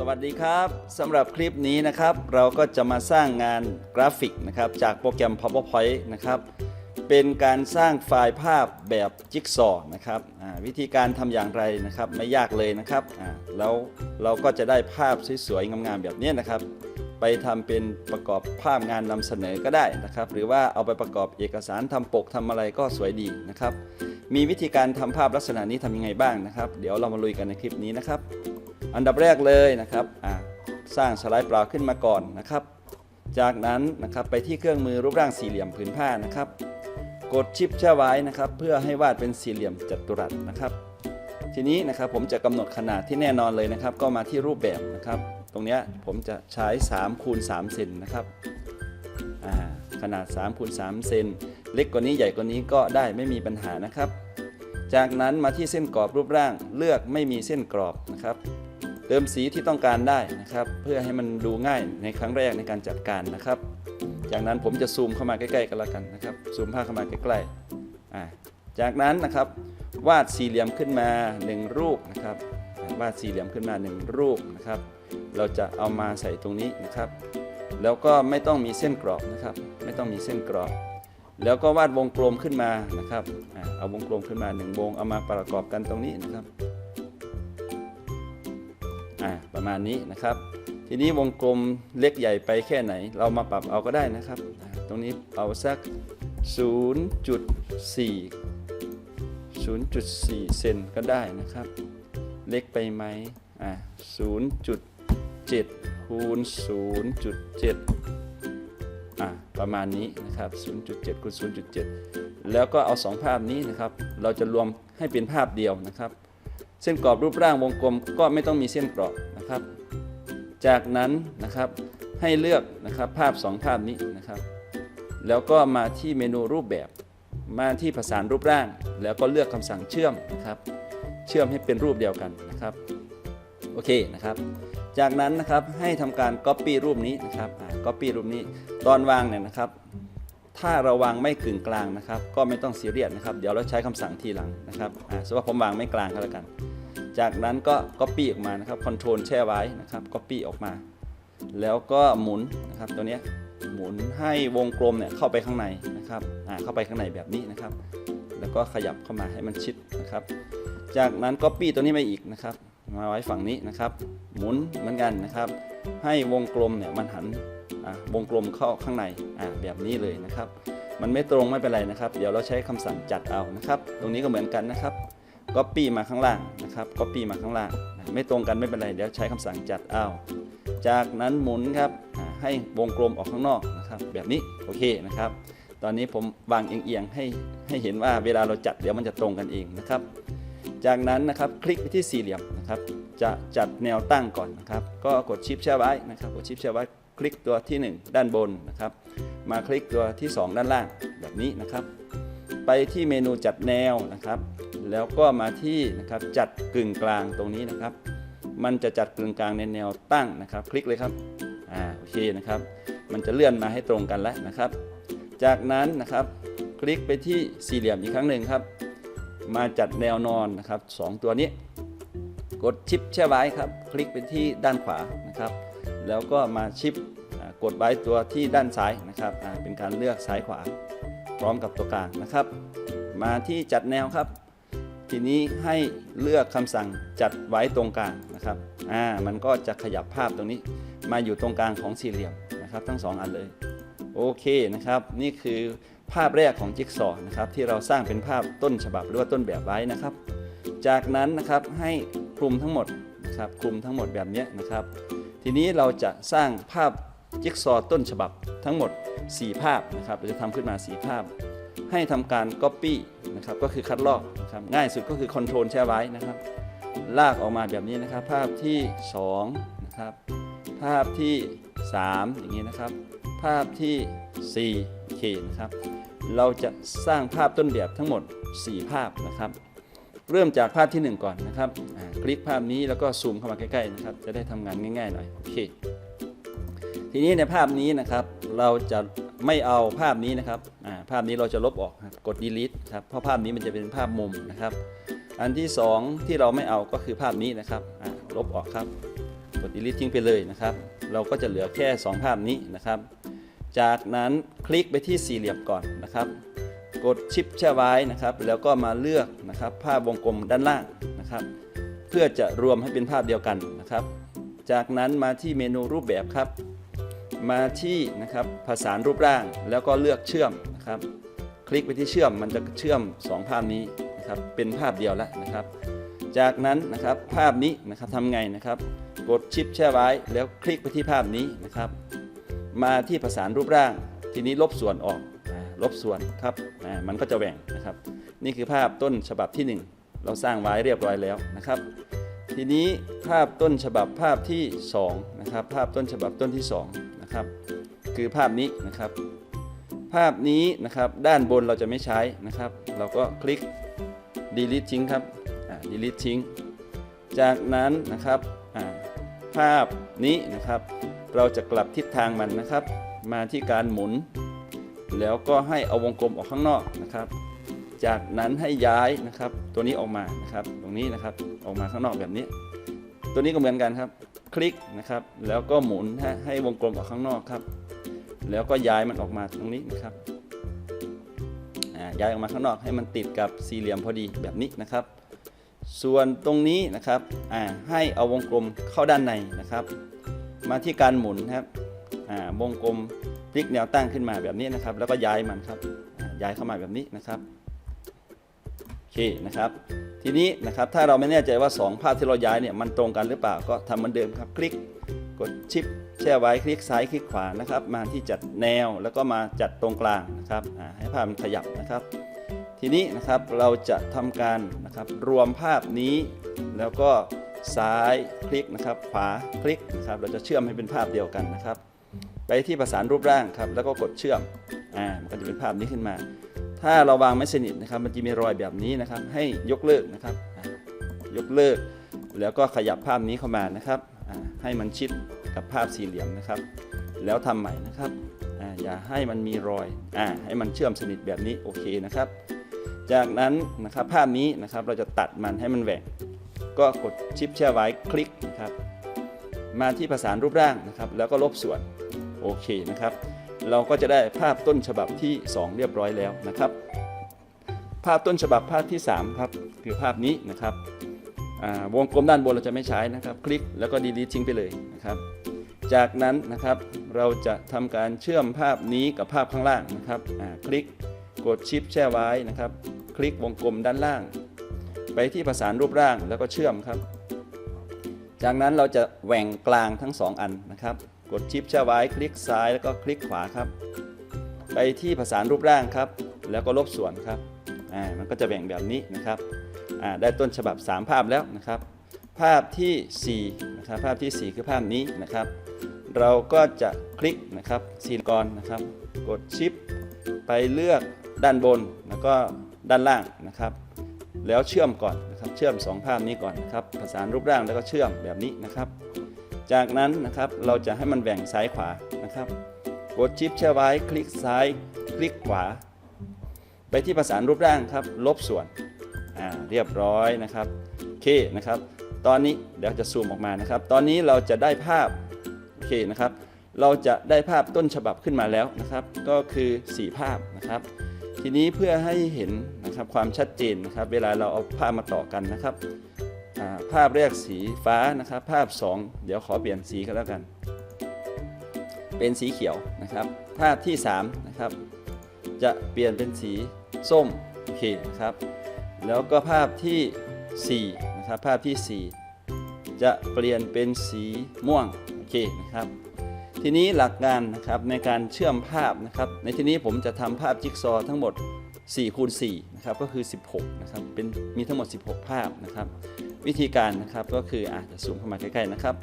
สวัสดีครับสำหรับคลิปนี้นะครับ เราก็จะมาสร้างงานกราฟิกนะครับ จากโปรแกรม PowerPoint นะครับ เป็นการสร้างไฟล์ภาพแบบจิ๊กซอว์นะครับวิธีการทำอย่างไรนะครับไม่ยากเลยนะครับแล้วเราก็จะได้ภาพสวยๆงามๆแบบนี้นะครับ ไปทำเป็นประกอบภาพงานนำเสนอก็ได้นะครับ หรือว่าเอาไปประกอบเอกสารทำปกทำอะไรก็สวยดีนะครับ มีวิธีการทำภาพลักษณะนี้ทำยังไงบ้างนะครับ เดี๋ยวเรามาลุยกันในคลิปนี้นะครับ อันดับแรกเลยนะครับสร้างสไลด์เปล่าขึ้นมาก่อนนะครับ จากนั้นนะครับไปที่เครื่องมือรูปร่างสี่เหลี่ยมผืนผ้านะครับ กดชิปแช่ไว้นะครับ เพื่อให้วาดเป็นสี่เหลี่ยมจัตุรัสนะครับ ทีนี้นะครับผมจะกำหนดขนาดที่แน่นอนเลยนะครับ ก็มาที่รูปแบบนะครับ ตรงนี้ผมจะใช้3คูณ3เซนนะครับอ่าขนาด3คูณ3เซนเล็กกว่านี้ใหญ่กว่านี้ก็ได้ไม่มีปัญหานะครับ จากนั้นมาที่เส้นกรอบรูปร่างเลือกไม่มีเส้นกรอบนะครับ เติมสีที่ต้องการได้นะครับ เพื่อให้มันดูง่ายในครั้งแรกในการจัดการนะครับ จากนั้นผมจะซูมเข้ามาใกล้ๆกันแล้วกันนะครับ ซูมภาพเข้ามาใกล้ๆอ่าจากนั้นนะครับวาดสี่เหลี่ยมขึ้นมา 1 รูปนะครับวาดสี่เหลี่ยมขึ้นมา 1 รูปนะครับ เราจะเอามาใส่ตรงนี้นะครับ แล้วก็ไม่ต้องมีเส้นกรอบนะครับ ไม่ต้องมีเส้นกรอบ แล้วก็วาดวงกลมขึ้นมานะครับเอาวงกลมขึ้นมาหนึ่งวงเอามาประกอบกันตรงนี้นะครับ อ่าประมาณนี้นะครับ ทีนี้วงกลมเล็กใหญ่ไปแค่ไหน เรามาปรับเอาก็ได้นะครับอ่าตรงนี้เอาสัก 0.4 0.4 เซนก็ได้นะครับ เล็กไปไหมอ่า0.7คูณ0.7อ่าประมาณนี้นะครับ 0.7คูณ0.7 แล้วก็เอา 2 ภาพนี้นะครับ เราจะรวมให้เป็นภาพเดียวนะครับเส้นกรอบรูปร่างวงกลมก็ไม่ต้องมีเส้นกรอบนะครับ จากนั้นนะครับให้เลือกนะครับภาพ 2 ภาพนี้นะครับ แล้วก็มาที่เมนูรูปแบบ มาที่ผสานรูปร่าง แล้วก็เลือกคำสั่งเชื่อมนะครับ เชื่อมให้เป็นรูปเดียวกันนะครับ โอเคนะครับ จากนั้นนะครับให้ทำการ Copy รูปนี้นะครับอ่า Copy รูปนี้ตอนวางเนี่ยนะครับ ถ้าเราวางไม่กึ่งกลางนะครับ ก็ไม่ต้องซีเรียสนะครับ เดี๋ยวเราใช้คำสั่งทีหลังนะครับอ่าสมมติว่าผมวางไม่กลางก็แล้วกัน จากนั้นก็ Copy ออกมานะครับ Control แช่ไว้นะครับ Copy ออกมา แล้วก็หมุนนะครับตัวนี้หมุนให้วงกลมเนี่ยเข้าไปข้างในนะครับอ่าเข้าไปข้างในแบบนี้นะครับ แล้วก็ขยับเข้ามาให้มันชิดนะครับ จากนั้น Copy ตัวนี้มาอีกนะครับ มาไว้ฝั่งนี้นะครับ หมุนเหมือนกันนะครับ ให้วงกลมเนี่ยมันหันอะวงกลมเข้าข้างในอะแบบนี้เลยนะครับ มันไม่ตรงไม่เป็นไรนะครับ เดี๋ยวเราใช้คำสั่งจัดเอานะครับ ตรงนี้ก็เหมือนกันนะครับ Copy มาข้างล่างนะครับ Copy มาข้างล่าง ไม่ตรงกันไม่เป็นไรเดี๋ยวใช้คำสั่งจัดเอาจากนั้นหมุนครับให้วงกลมออกข้างนอกนะครับ แบบนี้โอเคนะครับ ตอนนี้ผมวางเอียงๆให้ให้เห็นว่าเวลาเราจัดเดี๋ยวมันจะตรงกันเองนะครับ จากนั้นนะครับคลิกไปที่สี่เหลี่ยมนะครับ จะจัดแนวตั้งก่อนนะครับ ก็กดชิปแช่ไว้นะครับกดชิปแช่ไว้คลิกตัวที่ 1 ด้านบนนะครับ มาคลิกตัวที่ 2 ด้านล่างแบบนี้นะครับ ไปที่เมนูจัดแนวนะครับ แล้วก็มาที่นะครับจัดกึ่งกลางตรงนี้นะครับ มันจะจัดกึ่งกลางในแนวตั้งนะครับ คลิกเลยครับอ่าโอเคนะครับ มันจะเลื่อนมาให้ตรงกันแล้วนะครับ จากนั้นนะครับคลิกไปที่สี่เหลี่ยมอีกครั้งหนึ่งครับ มาจัดแนวนอนนะครับสองตัวนี้ กดชิปแช่ไว้ครับ คลิกไปที่ด้านขวานะครับ แล้วก็มาชิปกดไว้ตัวที่ด้านซ้ายนะครับอ่าเป็นการเลือกซ้ายขวา พร้อมกับตัวกลางนะครับ มาที่จัดแนวครับ ทีนี้ให้เลือกคำสั่งจัดไว้ตรงกลางนะครับอ่ามันก็จะขยับภาพตรงนี้ มาอยู่ตรงกลางของสี่เหลี่ยมนะครับ ทั้งสองอันเลยโอเคนะครับ นี่คือภาพแรกของจิ๊กซอว์นะครับที่เราสร้างเป็นภาพต้นฉบับหรือว่าต้นแบบไว้นะครับ จากนั้นนะครับให้คลุมทั้งหมดนะครับคลุมทั้งหมดแบบนี้นะครับ ทีนี้เราจะสร้างภาพ จิ๊กซอว์ต้นฉบับทั้งหมด 4 ภาพนะครับเราจะทำขึ้นมา 4 ภาพ ให้ทำการ Copy นะครับก็คือคัดลอกนะครับง่ายสุดก็คือ Ctrl แช่ไว้นะครับ ลากออกมาแบบนี้นะครับ ภาพที่2นะครับภาพที่ 3 อย่างนี้นะครับ ภาพที่4โอเคนะครับเราจะสร้างภาพต้นแบบทั้งหมด 4 ภาพนะครับ เริ่มจากภาพที่ 1 ก่อนนะครับคลิกภาพนี้แล้วก็ซูมเข้ามาใกล้ๆนะครับ จะได้ทำงานง่ายๆหน่อยโอเค ทีนี้ในภาพนี้นะครับเราจะไม่เอาภาพนี้นะครับภาพนี้เราจะลบออกกด delete ครับเพราะภาพนี้มันจะเป็นภาพมุมนะครับ อันที่ 2 ที่เราไม่เอาก็คือภาพนี้นะครับลบออกครับกดด delete ทิ้งไปเลยนะครับ เราก็จะเหลือแค่ 2 ภาพนี้นะครับ จากนั้นคลิกไปที่สี่เหลี่ยมก่อนนะครับ กดชิปแช่ไว้นะครับ แล้วก็มาเลือกนะครับ ภาพวงกลมด้านล่างนะครับ เพื่อจะรวมให้เป็นภาพเดียวกันนะครับ จากนั้นมาที่เมนูรูปแบบครับ มาที่นะครับผสานรูปร่างแล้วก็เลือกเชื่อมนะครับ คลิกไปที่เชื่อมมันจะเชื่อม 2 ภาพนี้นะครับเป็นภาพเดียวแล้วนะครับ จากนั้นนะครับภาพนี้นะครับทำไงนะครับ กดชิปแช่ไว้แล้วคลิกไปที่ภาพนี้นะครับ มาที่ผสานรูปร่าง ทีนี้ลบส่วนออกลบส่วนครับมันก็จะแหว่งนะครับ นี่คือภาพต้นฉบับที่ 1 เราสร้างไว้เรียบร้อยแล้วนะครับทีนี้ภาพต้นฉบับภาพที่2นะครับภาพต้นฉบับต้นที่ 2 นะครับ คือภาพนี้นะครับ ภาพนี้นะครับด้านบนเราจะไม่ใช้นะครับ เราก็คลิก delete ทิ้งครับ delete ทิ้ง จากนั้นนะครับภาพนี้นะครับ เราจะกลับทิศทางมันนะครับ มาที่การหมุน แล้วก็ให้เอาวงกลมออกข้างนอกนะครับ จากนั้นให้ย้ายนะครับ ตัวนี้ออกมานะครับ ตรงนี้นะครับออกมาข้างนอกแบบนี้ ตัวนี้ก็เหมือนกันครับ คลิกนะครับ แล้วก็หมุนให้ใหวงกลมออกข้างนอกครับ แล้วก็ย้ายมันออกมาตรงนี้นะครับย้ายออกมาข้างนอกให้มันติดกับสี่เหลี่ยมพอดีแบบนี้นะครับ ส่วนตรงนี้นะครับให้เอาวงกลมเข้าด้านในนะครับ มาที่การหมุนครับวงกลมพลิกแนวตั้งขึ้นมาแบบนี้นะครับ แล้วก็ย้ายมันครับย้ายเข้ามาแบบนี้นะครับ เคนะครับ ทีนี้นะครับถ้าเราไม่แน่ใจว่า 2 ภาพที่เราย้ายเนี่ยมันตรงกันหรือเปล่าก็ทำเหมือนเดิมครับ คลิกกดชิปแช่ไว้คลิกซ้ายคลิกขวานะครับ มาที่จัดแนวแล้วก็มาจัดตรงกลางนะครับให้ภาพมันขยับนะครับ ทีนี้นะครับเราจะทำการนะครับรวมภาพนี้ แล้วก็ซ้ายคลิกนะครับขวาคลิกนะครับเราจะเชื่อมให้เป็นภาพเดียวกันนะครับ ไปที่ประสานรูปร่างครับแล้วก็กดเชื่อมอ่ามันก็จะเป็นภาพนี้ขึ้นมา ถ้าเราวางไม่สนิทนะครับ มันจะมีรอยแบบนี้นะครับ ให้ยกเลิกนะครับ ยกเลิก แล้วก็ขยับภาพนี้เข้ามานะครับ ให้มันชิดกับภาพสี่เหลี่ยมนะครับ แล้วทำใหม่นะครับออย่าให้มันมีรอยอ่าให้มันเชื่อมสนิทแบบนี้โอเคนะครับ จากนั้นนะครับภาพนี้นะครับเราจะตัดมันให้มันแหว่ง ก็กดชิปแช่ไว้คลิกนะครับ มาที่ประสารูปร่างนะครับ แล้วก็ลบส่วนโอเคนะครับ เราก็จะได้ภาพต้นฉบับที่ 2 เรียบร้อยแล้วนะครับ ภาพต้นฉบับภาพที่ 3 ครับ คือภาพนี้นะครับวงกลมด้านบนเราจะไม่ใช้นะครับ คลิกแล้วก็ delete ทิ้งไปเลยนะครับ จากนั้นนะครับเราจะทำการเชื่อมภาพนี้กับภาพข้างล่างนะครับคลิกกดชิปแช่ไว้นะครับ คลิกวงกลมด้านล่าง ไปที่ประสานรูปร่างแล้วก็เชื่อมครับ จากนั้นเราจะแหว่งกลางทั้ง 2 อันนะครับ กดชิปแช่ไว้คลิกซ้ายแล้วก็คลิกขวาครับ ไปที่ประสานรูปร่างครับ แล้วก็ลบส่วนครับอ่ามันก็จะแบ่งแบบนี้นะครับอ่าได้ต้นฉบับ 3 ภาพแล้วนะครับ ภาพที่4นะครับภาพทีสี่ 4 คือภาพนี้นะครับ เราก็จะคลิกนะครับซีนกรนะครับ กดชิปไปเลือกด้านบนแล้วก็ด้านล่างนะครับ แล้วเชื่อมก่อนนะครับเชื่อม 2 ภาพนี้ก่อนนะครับประสานรูปร่างแล้วก็เชื่อมแบบนี้นะครับ จากนั้นนะครับเราจะให้มันแบ่งซ้ายขวานะครับ กดชิปแช่ไว้คลิกซ้าย คลิกขวา ไปที่ประสานรูปร่างครับ ลบส่วนอ่าเรียบร้อยนะครับโอเคนะครับ ตอนนี้เดี๋ยวจะซูมออกมานะครับ ตอนนี้เราจะได้ภาพโอเคนะครับ เราจะได้ภาพต้นฉบับขึ้นมาแล้วนะครับ ก็คือ 4 ภาพนะครับ ทีนี้เพื่อให้เห็นนะครับความชัดเจนนะครับ เวลาเราเอาภาพมาต่อกันนะครับ ภาพแรกสีฟ้านะครับ ภาพ 2 เดี๋ยวขอเปลี่ยนสีกันแล้วกัน เป็นสีเขียวนะครับ ภาพที่3นะครับจะเปลี่ยนเป็นสีส้มโอเคนะครับ แล้วก็ภาพที่4นะครับภาพทีสี่4 จะเปลี่ยนเป็นสีม่วงโอเคนะครับทีนี้หลักการนะครับในการเชื่อมภาพนะครับ ในที่นี้ผมจะทำภาพจิ๊กซอทั้งหมด 4คูณ4นะครับก็คือ 16นะครับเป็นมีทั้งหมด 16 ภาพนะครับ วิธีการนะครับก็คืออาจจะซูมเข้ามาใกล้ๆนะครับ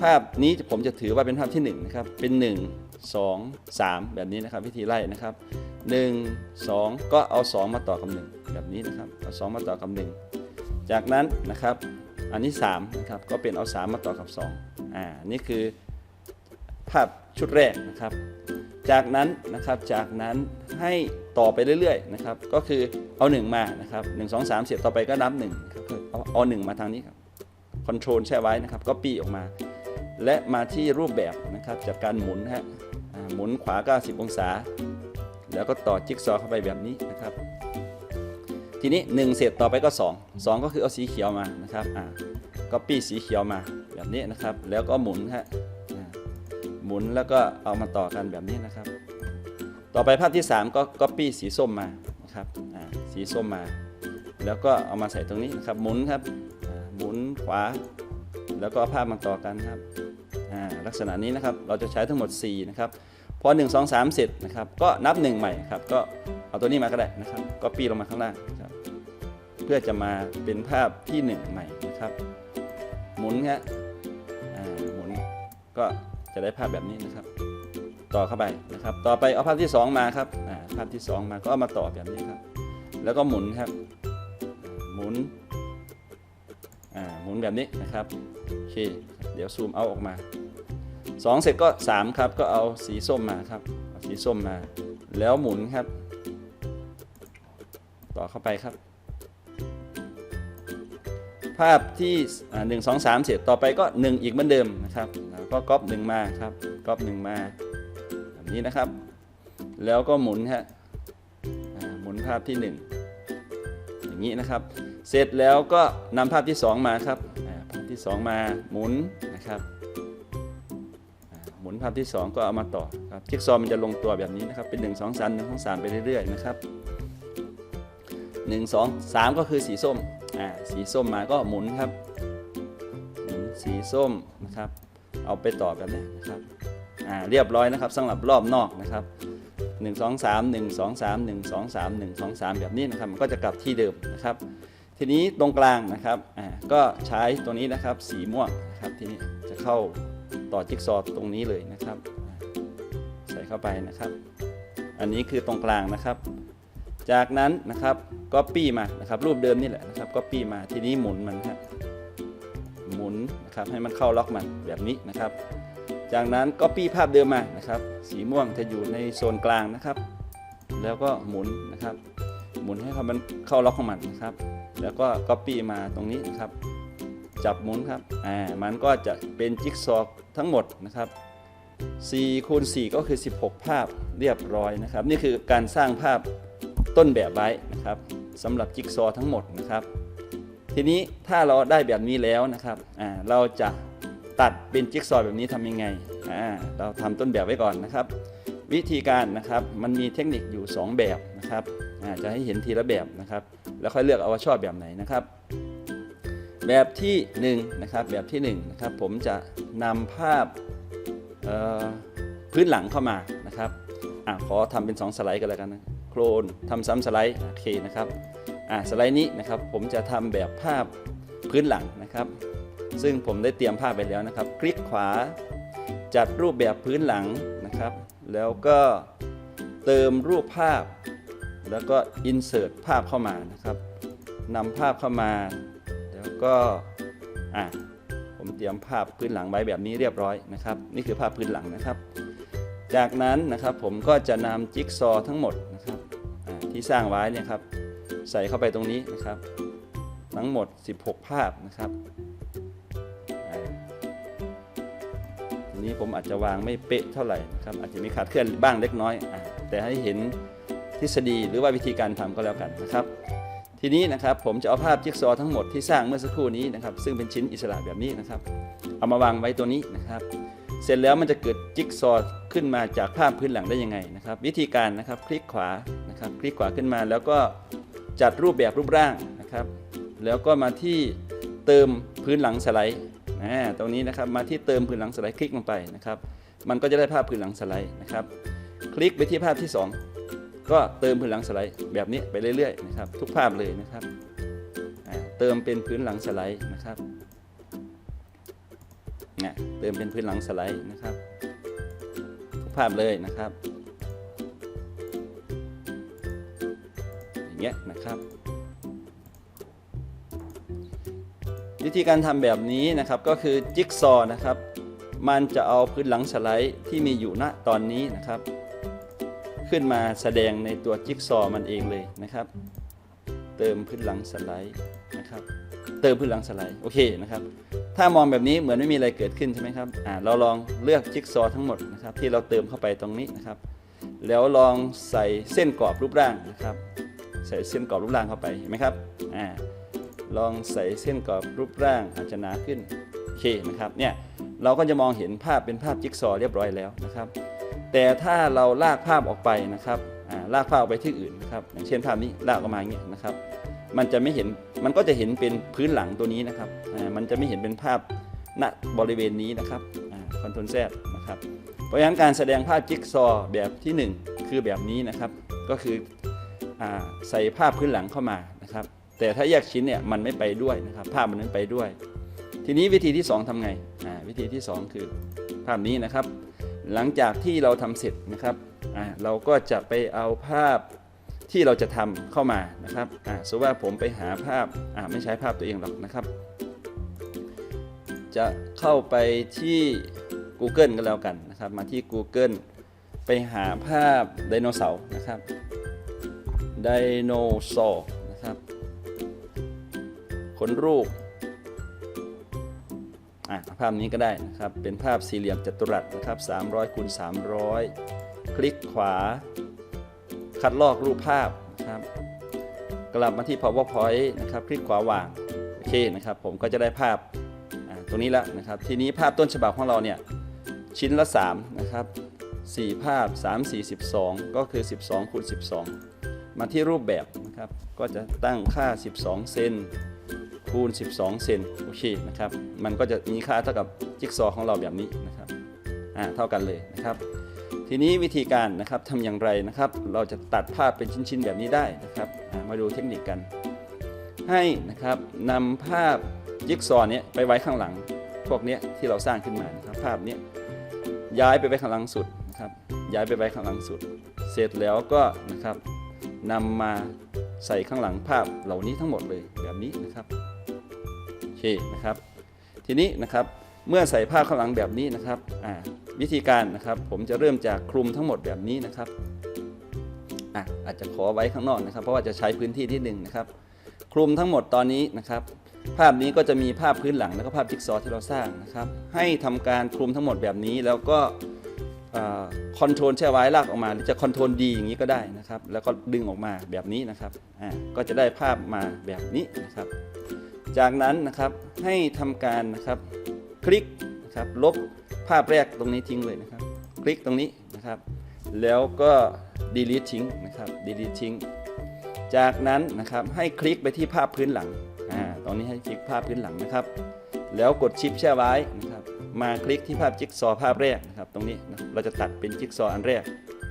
ภาพนี้ผมจะถือว่าเป็นภาพที่1นะครับเป็น 1 2 3 แบบนี้นะครับ วิธีไล่นะครับ 1 2 ก็เอา 2 มาต่อกับ 1 แบบนี้นะครับเอา 2 มาต่อกับ 1 จากนั้นนะครับอันนี้3นะครับก็เป็นเอา 3 มาต่อกับ2อ่านี่คือภาพ ชุดแรกนะครับ จากนั้นนะครับจากนั้นให้ต่อไปเรื่อยๆนะครับก็คือเอา 1 มานะครับ1 2 3เสียบต่อไปก็นับ1ครับเอาเอา1มาทางนี้ครับคอนโทรลแช่ไว้นะครับก็ปีออกมา และมาที่รูปแบบนะครับจากการหมุนฮะหมุนขวา 90 องศา แล้วก็ต่อจิ๊กซอว์เข้าไปแบบนี้นะครับ ทีนี้ 1 เสร็จต่อไปก็ 2 2 ก็คือเอาสีเขียวมานะครับอ่าก็ปี้สีเขียวมาแบบนี้นะครับ แล้วก็หมุนฮะ หมุนแล้วก็เอามาต่อกันแบบนี้นะครับ ต่อไปภาพที่ 3 ก็ก็ปี้สีส้มมานะครับอ่าสีส้มมา แล้วก็เอามาใส่ตรงนี้นะครับหมุนครับหมุนขวา แล้วก็ภาพมาต่อกันครับอ่าลักษณะนี้นะครับเราจะใช้ทั้งหมด 4 นะครับพอ1 2 3 เสร็จนะครับก็นับ 1 ใหม่ครับก็เอาตัวนี้มาก็ได้นะครับก็ปีลงมาข้างล่างครับเพื่อจะมาเป็นภาพที่ 1 ใหม่นะครับ หมุนฮะอ่าหมุนก็ จะได้ภาพแบบนี้นะครับ ต่อเข้าไปนะครับ ต่อไปเอาภาพที่ 2 มาครับภาพที่ 2 มาก็เอามาต่อแบบนี้ครับ แล้วก็หมุนครับ หมุนหมุนแบบนี้นะครับโอเคเดี๋ยวซูมเอาออกมาสองเสร็จก็ 3 ครับ ก็เอาสีส้มมาครับเอาสีส้มมา แล้วหมุนครับ ต่อเข้าไปครับ ภาพที่หนึ่งสองสามเสร็จต่อไปก็ 1 อีกเหมือนเดิมนะครับ แล้วก็ก๊อปหนึ่งมาครับก๊อปหนึ่งมาแบบนี้นะครับ แล้วก็หมุนฮะหมุนภาพที่ 1 อย่างนี้นะครับ เสร็จแล้วก็นำภาพที่ 2 มาครับภาพที่ 2 มาหมุนนะครับหมุนภาพที่ 2 ก็เอามาต่อครับจิ๊กซอมันจะลงตัวแบบนี้นะครับเป็น 1 2 3 1 2 3 ไปเรื่อยๆนะครับ 1 2 3 ก็คือสีส้มอ่าสีส้มมาก็หมุนครับหมุนสีส้มนะครับ เอาไปต่อแบบนี้นะครับอ่าเรียบร้อยนะครับสำหรับรอบนอกนะครับ1 2 3 1 2 3 1 2 3 1 2 3 แบบนี้นะครับมันก็จะกลับที่เดิมนะครับ ทีนี้ตรงกลางนะครับอ่าก็ใช้ตัวนี้นะครับสีม่วงนะครับทีนี้จะเข้าต่อจิ๊กซอว์ตรงนี้เลยนะครับ ใส่เข้าไปนะครับ อันนี้คือตรงกลางนะครับ จากนั้นนะครับก็ปี้มานะครับรูปเดิมนี่แหละนะครับก็ปี้มาทีนี้หมุนมันฮะห มุนนะครับให้มันเข้าล็อกมันแบบนี้นะครับ จากนั้นก็ปี้ภาพเดิมมานะครับ สีม่วงจะอยู่ในโซนกลางนะครับ แล้วก็หมุนนะครับ หมุนให้เขามันเข้าล็อกของมันนะครับ แล้วก็ก๊อปปี้มาตรงนี้นะครับ จับหมุนครับอ่ามันก็จะเป็นจิ๊กซอว์ทั้งหมดนะครับ4คูณ4ก็คือ 16 ภาพเรียบร้อยนะครับ นี่คือการสร้างภาพต้นแบบไว้นะครับสำหรับจิ๊กซอทั้งหมดนะครับ ทีนี้ถ้าเราได้แบบนี้แล้วนะครับเราจะตัดเป็นจิ๊กซอว์แบบนี้ทำยังไงเราทำต้นแบบไว้ก่อนนะครับ วิธีการนะครับมันมีเทคนิคอยู่ 2 แบบนะครับจะให้เห็นทีละแบบนะครับ แล้วค่อยเลือกเอาว่าชอบแบบไหนนะครับ แบบที่1นะครับแบบที่1นะครับผมจะนำภาพพื้นหลังเข้ามานะครับอขอทำเป็น 2 สไลด์กันแล้วกันนะโครนทำซ้ำสไลด์โอเคนะครับ อะสไลด์นี้นะครับผมจะทำแบบภาพพื้นหลังนะครับ ซึ่งผมได้เตรียมภาพไปแล้วนะครับ คลิกขวาจัดรูปแบบพื้นหลังนะครับ แล้วก็เติมรูปภาพ แล้วก็ insert ภาพเข้ามานะครับนำภาพเข้ามา แล้วก็อะผมเตรียมภาพพื้นหลังไว้แบบนี้เรียบร้อยนะครับ นี่คือภาพพื้นหลังนะครับ จากนั้นนะครับผมก็จะนำจิ๊กซอว์ทั้งหมดนะครับที่สร้างไว้เนี่ยครับ ใส่เข้าไปตรงนี้นะครับ ทั้งหมด 16 ภาพนะครับทีนี้ผมอาจจะวางไม่เป๊ะเท่าไหร่นะครับอาจจะมีขาดเคลื่อนบ้างเล็กน้อยอแต่ให้เห็นทฤษฎีหรือว่าวิธีการทำก็แล้วกันนะครับ ทีนี้นะครับผมจะเอาภาพจิ๊กซอว์ทั้งหมดที่สร้างเมื่อสักครู่นี้นะครับ ซึ่งเป็นชิ้นอิสระแบบนี้นะครับ เอามาวางไว้ตัวนี้นะครับ เสร็จแล้วมันจะเกิดจิ๊กซอว์ขึ้นมาจากภาพพื้นหลังได้ยังไงนะครับ วิธีการนะครับคลิกขวานะครับ คลิกขวาขึ้นมาแล้วก็ จัดรูปแบบรูปร่างนะครับ แล้วก็มาที่เติมพื้นหลังสไลด์อ่าตรงนี้นะครับมาที่เติมพื้นหลังสไลด์คลิกลงไปนะครับ มันก็จะได้ภาพพื้นหลังสไลด์นะครับ คลิกไปที่ภาพที่ 2 ก็เติมพื้นหลังสไลด์แบบนี้ไปเรื่อยๆนะครับ ทุกภาพเลยนะครับเติมเป็นพื้นหลังสไลด์นะครับเนี่ยเติมเป็นพื้นหลังสไลด์นะครับ ทุกภาพเลยนะครับ เงี้ยนะครับ วิธีการทำแบบนี้นะครับก็คือจิ๊กซอว์นะครับ มันจะเอาพื้นหลังสไลด์ที่มีอยู่ณตอนนี้นะครับ ขึ้นมาแสดงในตัวจิ๊กซอว์มันเองเลยนะครับ เติมพื้นหลังสไลด์นะครับ เติมพื้นหลังสไลด์โอเคนะครับถ้ามองแบบนี้เหมือนไม่มีอะไรเกิดขึ้นใช่ไหมครับอ่าเราลองเลือกจิ๊กซอว์ทั้งหมดนะครับที่เราเติมเข้าไปตรงนี้นะครับ แล้วลองใส่เส้นกรอบรูปร่างนะครับ ใส่เส้นกรอบรูปร่างเข้าไปเห็นไหมครับอ่าลองใส่เส้นกรอบรูปร่างอาจจะหนาขึ้นโอเคนะครับเนี่ยเราก็จะมองเห็นภาพเป็นภาพจิ๊กซอว์เรียบร้อยแล้วนะครับ แต่ถ้าเราลากภาพออกไปนะครับอ่าลากภาพออกไปที่อื่นนะครับอย่างเช่นภาพนี้ลากออกมาอย่างเงี้ยนะครับ มันจะไม่เห็นมันก็จะเห็นเป็นพื้นหลังตัวนี้นะครับอ่ามันจะไม่เห็นเป็นภาพณบริเวณนี้นะครับคอนโทรลแซนะครับเพราะฉะนั้นการแสดงภาพจิ๊กซอว์แบบที่ 1 คือแบบนี้นะครับ ก็คือ ใส่ภาพพื้นหลังเข้ามานะครับ แต่ถ้าแยกชิ้นเนี่ยมันไม่ไปด้วยนะครับ ภาพมันไม่ไปด้วย ทีนี้วิธีที่ 2ทำไงวิธีที่ 2 คือภาพนี้นะครับ หลังจากที่เราทำเสร็จนะครับเราก็จะไปเอาภาพที่เราจะทำเข้ามานะครับอ่าสมมติว่าผมไปหาภาพไม่ใช้ภาพตัวเองหรอกนะครับ จะเข้าไปที่ Google ก็แล้วกันนะครับ มาที่ Google ไปหาภาพไดโนเสาร์นะครับ ไดโนเสาร์นะครับขนรูปอะภาพนี้ก็ได้นะครับ เป็นภาพสี่เหลี่ยมจัตุรัสนะครับ 300คูณ300 คลิกขวา คัดลอกรูปภาพนะครับ กลับมาที่ powerpoint นะครับ คลิกขวาวาง โอเคนะครับ ผมก็จะได้ภาพตรงนี้แล้วนะครับ ทีนี้ภาพต้นฉบับของเราเนี่ย ชิ้นละ 3 นะครับ 4 ภาพ 3 4 12 ก็คือ 12คูณ12 มาที่รูปแบบนะครับ ก็จะตั้งค่า 12 เซนคูณ 12 เซนโอเคนะครับ มันก็จะมีค่าเท่ากับจิ๊กซอว์ของเราแบบนี้นะครับ อ่า เท่ากันเลยนะครับ ทีนี้วิธีการนะครับทำอย่างไรนะครับ เราจะตัดภาพเป็นชิ้นๆแบบนี้ได้นะครับ มาดูเทคนิคกัน ให้นะครับนำภาพจิ๊กซอว์เนี้ยไปไว้ข้างหลัง พวกเนี้ยที่เราสร้างขึ้นมานะครับ ภาพเนี้ยย้ายไปไว้ข้างหลังสุดนะครับ ย้ายไปไว้ข้างหลังสุด เสร็จแล้วก็นะครับ นำมาใส่ข้างหลังภาพเหล่านี้ทั้งหมดเลยแบบนี้นะครับโอเคนะครับ ทีนี้นะครับเมื่อใส่ภาพข้างหลังแบบนี้นะครับวิธีการนะครับ ผมจะเริ่มจากคลุมทั้งหมดแบบนี้นะครับอะอาจจะขอไว้ข้างนอกนะครับ เพราะว่าจะใช้พื้นที่ที่หนึ่งนะครับ คลุมทั้งหมดตอนนี้นะครับ ภาพนี้ก็จะมีภาพพื้นหลังแล้วก็ภาพจิ๊กซอว์ที่เราสร้างนะครับ ให้ทำการคลุมทั้งหมดแบบนี้แล้วก็ คอนโทรลแช่ไว้ลากออกมาหรือจะคอนโทรลดีอย่างนี้ก็ได้นะครับ แล้วก็ดึงออกมาแบบนี้นะครับก็จะได้ภาพมาแบบนี้นะครับ จากนั้นนะครับให้ทำการนะครับคลิกนะครับลบภาพแรกตรงนี้ทิ้งเลยนะครับ คลิกตรงนี้นะครับ แล้วก็ delete ทิ้งนะครับ delete ทิ้งจากนั้นนะครับให้คลิกไปที่ภาพพื้นหลังอ่าตรงนี้ให้คลิกภาพพื้นหลังนะครับ แล้วกดชิปแช่ไว้นะครับ มาคลิกที่ภาพจิ๊กซอว์ภาพแรกนะครับ ตรงนี้นะเราจะตัดเป็นจิ๊กซอว์อันแรก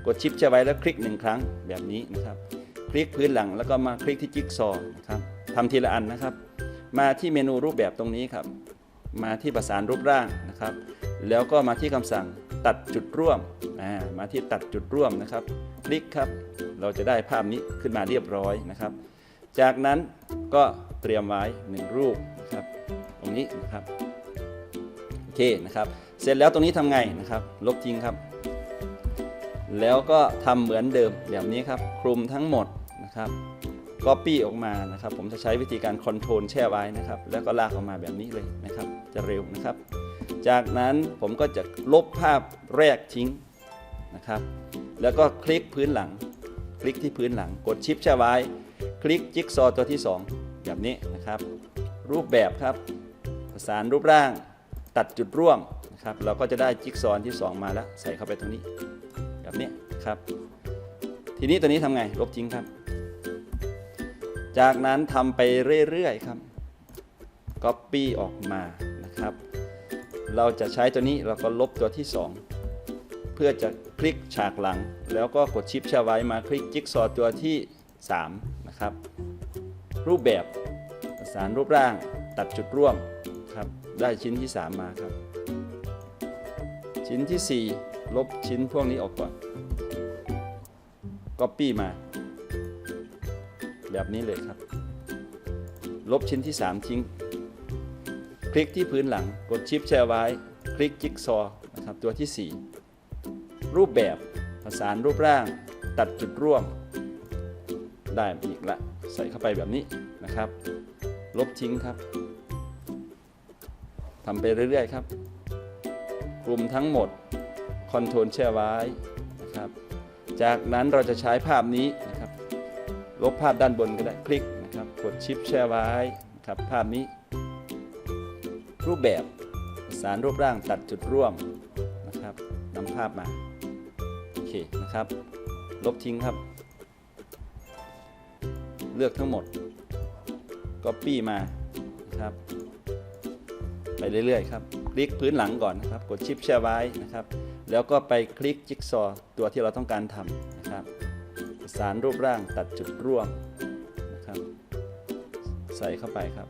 กดชิปแช่ไว้แล้วคลิกหนึ่งครั้งแบบนี้นะครับ คลิกพื้นหลังแล้วก็มาคลิกที่จิ๊กซอว์นะครับทำทีละอันนะครับ มาที่เมนูรูปแบบตรงนี้ครับ มาที่ประสานรูปร่างนะครับ แล้วก็มาที่คำสั่งตัดจุดร่วมอ่ามาที่ตัดจุดร่วมนะครับ คลิกครับ เราจะได้ภาพนี้ขึ้นมาเรียบร้อยนะครับ จากนั้นก็เตรียมไว้หนึ่งรูปนะครับ ตรงนี้นะครับ เคนะครับ เสร็จแล้วตรงนี้ทำไงนะครับ ลบทิ้งครับ แล้วก็ทำเหมือนเดิมแบบนี้ครับ คลุมทั้งหมดนะครับ Copy ออกมานะครับ ผมจะใช้วิธีการคอนโทรลแช่ไว้นะครับ แล้วก็ลากออกมาแบบนี้เลยนะครับ จะเร็วนะครับ จากนั้นผมก็จะลบภาพแรกทิ้งนะครับ แล้วก็คลิกพื้นหลัง คลิกที่พื้นหลัง กดชิปแช่ไว้ คลิกจิ๊กซอว์ตัวที่ 2 แบบนี้นะครับ รูปแบบครับ ประสานรูปร่าง ตัดจุดร่วมนะครับเราก็จะได้จิ๊กซอว์ที่ 2 มาแล้ว ใส่เข้าไปตรงนี้ แบบนี้ครับ ทีนี้ตัวนี้ทำไงลบทิ้งครับ จากนั้นทำไปเรื่อยๆครับ Copy ออกมานะครับ เราจะใช้ตัวนี้เราก็ลบตัวที่ 2 เพื่อจะคลิกฉากหลัง แล้วก็กดชิปแช่ไว้มาคลิกจิ๊กซอว์ตัวที่ 3 นะครับ รูปแบบประสานรูปร่างตัดจุดร่วม ได้ชิ้นที่ 3 มาครับ ชิ้นที่ 4 ลบชิ้นพวกนี้ออกก่อน Copy มา แบบนี้เลยครับ ลบชิ้นที่ 3 ทิ้ง คลิกที่พื้นหลัง กดชิปแชร์ไว้ คลิกจิ๊กซอนะครับตัวที่ 4 รูปแบบประสานรูปร่าง ตัดจุดร่วม ได้อีกละ ใส่เข้าไปแบบนี้นะครับ ลบทิ้งครับ ทำไปเรื่อยๆครับกลุ่มทั้งหมดคอนโทรลแช่ไว้นะครับ จากนั้นเราจะใช้ภาพนี้นะครับ ลบภาพด้านบนก็ได้คลิกนะครับ กดชิปแช่ไว้นะครับภาพนี้ รูปแบบสารรูปร่างตัดจุดร่วมนะครับนำภาพมาโอเคนะครับ ลบทิ้งครับ เลือกทั้งหมด Copy มานะครับ ไปเรื่อยๆครับ คลิกพื้นหลังก่อนนะครับ กดชิปแช่ไว้นะครับ แล้วก็ไปคลิกจิ๊กซอว์ตัวที่เราต้องการทำนะครับสารรูปร่างตัดจุดร่วมนะครับ ใส่เข้าไปครับ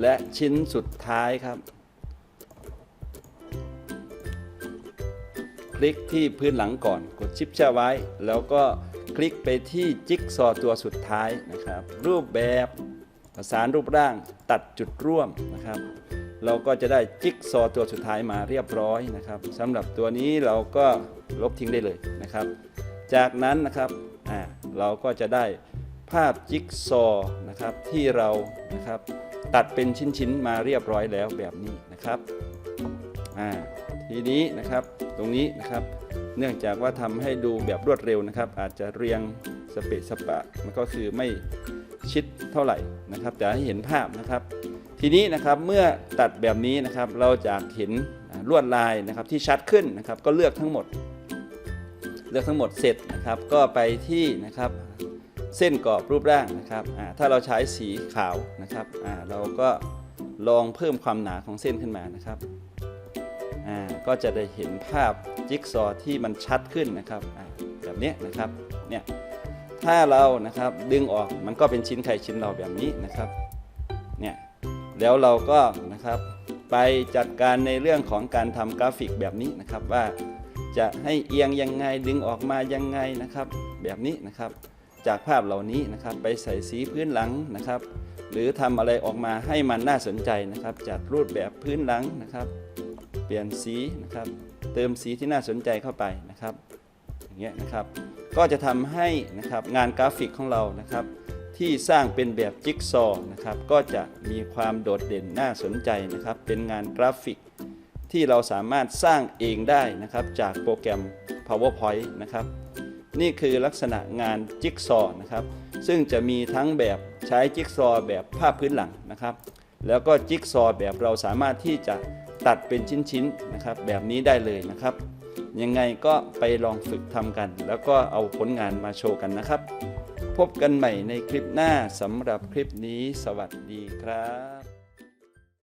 และชิ้นสุดท้ายครับ คลิกที่พื้นหลังก่อน กดชิปแช่ไว้ แล้วก็คลิกไปที่จิ๊กซอว์ตัวสุดท้ายนะครับ รูปแบบประสานรูปร่างตัดจุดร่วมนะครับ เราก็จะได้จิ๊กซอว์ตัวสุดท้ายมาเรียบร้อยนะครับสำหรับตัวนี้เราก็ลบทิ้งได้เลยนะครับ จากนั้นนะครับอ่าเราก็จะได้ ภาพจิ๊กซอว์นะครับที่เรานะครับตัดเป็นชิ้นๆมาเรียบร้อยแล้วแบบนี้นะครับอ่าทีนี้นะครับตรงนี้นะครับเนื่องจากว่าทำให้ดูแบบรวดเร็วนะครับ อาจจะเรียงสเปะสปะมันก็คือไม่ชิดเท่าไหร่นะครับ แต่ให้เห็นภาพนะครับ ทีนี้นะครับเมื่อตัดแบบนี้นะครับเราจะเห็นลวดลายนะครับที่ชัดขึ้นนะครับก็เลือกทั้งหมด เลือกทั้งหมดเสร็จนะครับ ก็ไปที่นะครับ เส้นกรอบรูปร่างนะครับถ้าเราใช้สีขาวนะครับเราก็ลองเพิ่มความหนาของเส้นขึ้นมานะครับก็จะได้เห็นภาพจิ๊กซอว์ที่มันชัดขึ้นนะครับแบบนี้นะครับเนี่ยถ้าเรานะครับดึงออกมันก็เป็นชิ้นใครชิ้นเราแบบนี้นะครับเนี่ยแล้วเราก็นะครับไปจัดการในเรื่องของการทำกราฟิกแบบนี้นะครับว่าจะให้เอียงยังไงดึงออกมายังไงนะครับ แบบนี้นะครับ จากภาพเหล่านี้นะครับไปใส่สีพื้นหลังนะครับ หรือทำอะไรออกมาให้มันน่าสนใจนะครับจัดรูปแบบพื้นหลังนะครับ เปลี่ยนสีนะครับ เติมสีที่น่าสนใจเข้าไปนะครับอย่างเงี้ยนะครับก็จะทำให้นะครับงานกราฟิกของเรานะครับที่สร้างเป็นแบบจิ๊กซอว์นะครับก็จะมีความโดดเด่นน่าสนใจนะครับ เป็นงานกราฟิกที่เราสามารถสร้างเองได้นะครับจากโปรแกรม PowerPoint นะครับ นี่คือลักษณะงานจิ๊กซอว์นะครับ ซึ่งจะมีทั้งแบบใช้จิ๊กซอว์แบบภาพพื้นหลังนะครับ แล้วก็จิ๊กซอว์แบบเราสามารถที่จะตัดเป็นชิ้นๆนะครับ แบบนี้ได้เลยนะครับ ยังไงก็ไปลองฝึกทำกัน แล้วก็เอาผลงานมาโชว์กันนะครับ พบกันใหม่ในคลิปหน้าสำหรับคลิปนี้ สวัสดีครับ